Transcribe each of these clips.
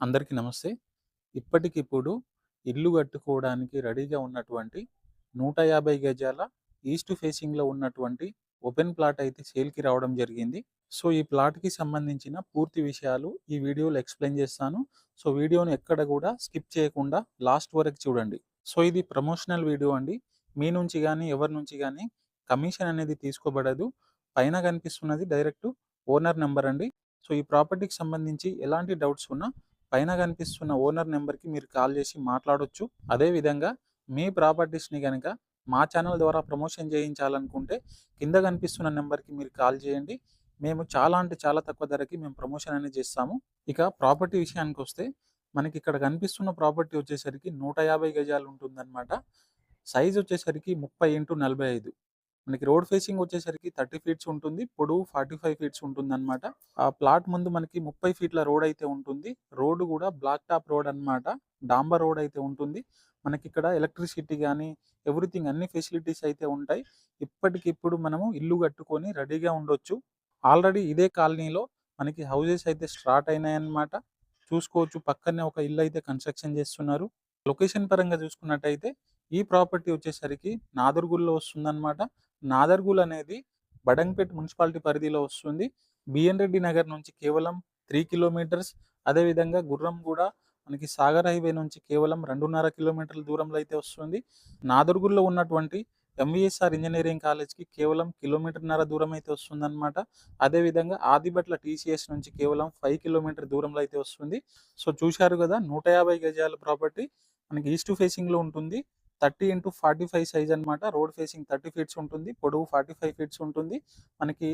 అందరికీ నమస్తే. ఇప్పటికిప్పుడు ఇల్లు కట్టుకోవడానికి రెడీగా ఉన్నటువంటి 150 గజాల ఈస్ట్ ఫేసింగ్‌లో ఉన్నటువంటి ఓపెన్ ప్లాట్ అయితే సేల్‌కి రావడం జరిగింది. సో, ఈ ప్లాట్‌కి సంబంధించిన పూర్తి విషయాలు ఈ వీడియోలో ఎక్స్‌ప్లెయిన్ చేస్తాను. సో, వీడియోను ఎక్కడ కూడా స్కిప్ చేయకుండా లాస్ట్ వరకు చూడండి. సో, ఇది ప్రమోషనల్ వీడియో అండి. మీ నుంచి కానీ ఎవరి నుంచి కానీ కమిషన్ అనేది తీసుకోబడదు. పైన కనిపిస్తున్నది డైరెక్ట్ ఓనర్ నెంబర్ అండి. సో, ఈ ప్రాపర్టీకి సంబంధించి ఎలాంటి డౌట్స్ ఉన్నా పైన కనిపిస్తున్న ఓనర్ నెంబర్‌కి మీరు కాల్ చేసి మాట్లాడవచ్చు అదే విధంగా మీ ప్రాపర్టీస్‌ని కనుక మా ఛానల్ ద్వారా ప్రమోషన్ చేయించాలనుకుంటే కింద కనిపిస్తున్న నెంబర్‌కి మీరు కాల్ చేయండి. మేము చాలా అంటే చాలా తక్కువ ధరకి మేము ప్రమోషన్ అనేది చేస్తాము. ఇక ప్రాపర్టీ విషయానికి వస్తే మనకి ఇక్కడ కనిపిస్తున్న ప్రాపర్టీ వచ్చేసరికి 150 గజాలు ఉంటుందన్నమాట. సైజ్ వచ్చేసరికి 30x45 మనకి రోడ్ ఫేసింగ్ వచ్చేసరికి 30 ఫీట్స్ ఉంటుంది. పొడవు 45 ఫీట్స్ ఉంటుందన్నమాట. ఆ ప్లాట్ ముందు మనకి 30 ఫీట్ల రోడ్ అయితే ఉంటుంది. రోడ్ కూడా బ్లాక్ టాప్ రోడ్ అన్నమాట. డాంబర్ రోడ్ అయితే ఉంటుంది. మనకి ఇక్కడ ఎలక్ట్రిసిటీ కానీ ఎవ్రీథింగ్ అన్ని ఫెసిలిటీస్ అయితే ఉంటాయి. ఇప్పటికిప్పుడు మనము ఇల్లు కట్టుకొని రెడీగా ఉండొచ్చు. ఆల్రెడీ ఇదే కాలనీలో మనకి హౌసెస్ అయితే స్టార్ట్ అయినాయన్నమాట. చూసుకోవచ్చు పక్కనే ఒక ఇల్లు అయితే కన్‌స్ట్రక్షన్ చేస్తున్నారు. లొకేషన్ పరంగా చూసుకున్నట్టయితే ఈ ప్రాపర్టీ వచ్చేసరికి నాదర్‌గుల్లో వస్తుందన్నమాట. నాదర్‌గుల్ అనేది బడంగ్‌పేట్ మున్సిపాలిటీ పరిధిలో వస్తుంది. బిఎన్ రెడ్డి నగర్ నుంచి కేవలం త్రీ కిలోమీటర్స్ అదేవిధంగా గుర్రంగూడ మనకి సాగర్ హైవే నుంచి కేవలం 2.5 కిలోమీటర్ల దూరంలో అయితే వస్తుంది. నాదర్‌గుల్లో ఉన్నటువంటి ఎంవిఎస్ఆర్ ఇంజనీరింగ్ కాలేజ్‌కి కేవలం కిలోమీటర్‌న్నర దూరం అయితే వస్తుందన్నమాట. అదేవిధంగా ఆదిబట్ల టీసీఎస్ నుంచి కేవలం ఫైవ్ కిలోమీటర్ దూరంలో అయితే వస్తుంది. సో, చూశారు కదా 150 గజాల ప్రాపర్టీ మనకి ఈస్ట్ ఫేసింగ్‌లో ఉంటుంది. 30x45 సైజ్ అనమాట రోడ్ ఫేసింగ్ 30 ఫీట్స్ ఉంటుంది. పొడవు 45 ఫీట్స్ ఉంటుంది. మనకి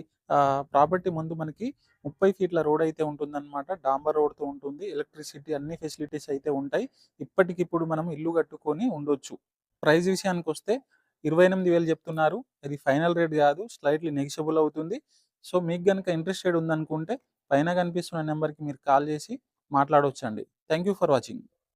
ప్రాపర్టీ ముందు మనకి 30 ఫీట్ల రోడ్ అయితే ఉంటుందన్నమాట. డాంబర్ రోడ్‌తో ఉంటుంది. ఎలక్ట్రిసిటీ అన్ని ఫెసిలిటీస్ అయితే ఉంటాయి. ఇప్పటికిప్పుడు మనం ఇల్లు కట్టుకొని ఉండొచ్చు. ప్రైస్ విషయానికొస్తే 28,000 చెప్తున్నారు. ఇది ఫైనల్ రేట్ కాదు. స్లైట్‌లీ నెగోషియబుల్ అవుతుంది. సో, మీకు గనుక ఇంట్రెస్టెడ్ ఉందనుకుంటే పైన కనిపిస్తున్న నెంబర్‌కి మీరు కాల్ చేసి మాట్లాడొచ్చండి. Thank you for watching.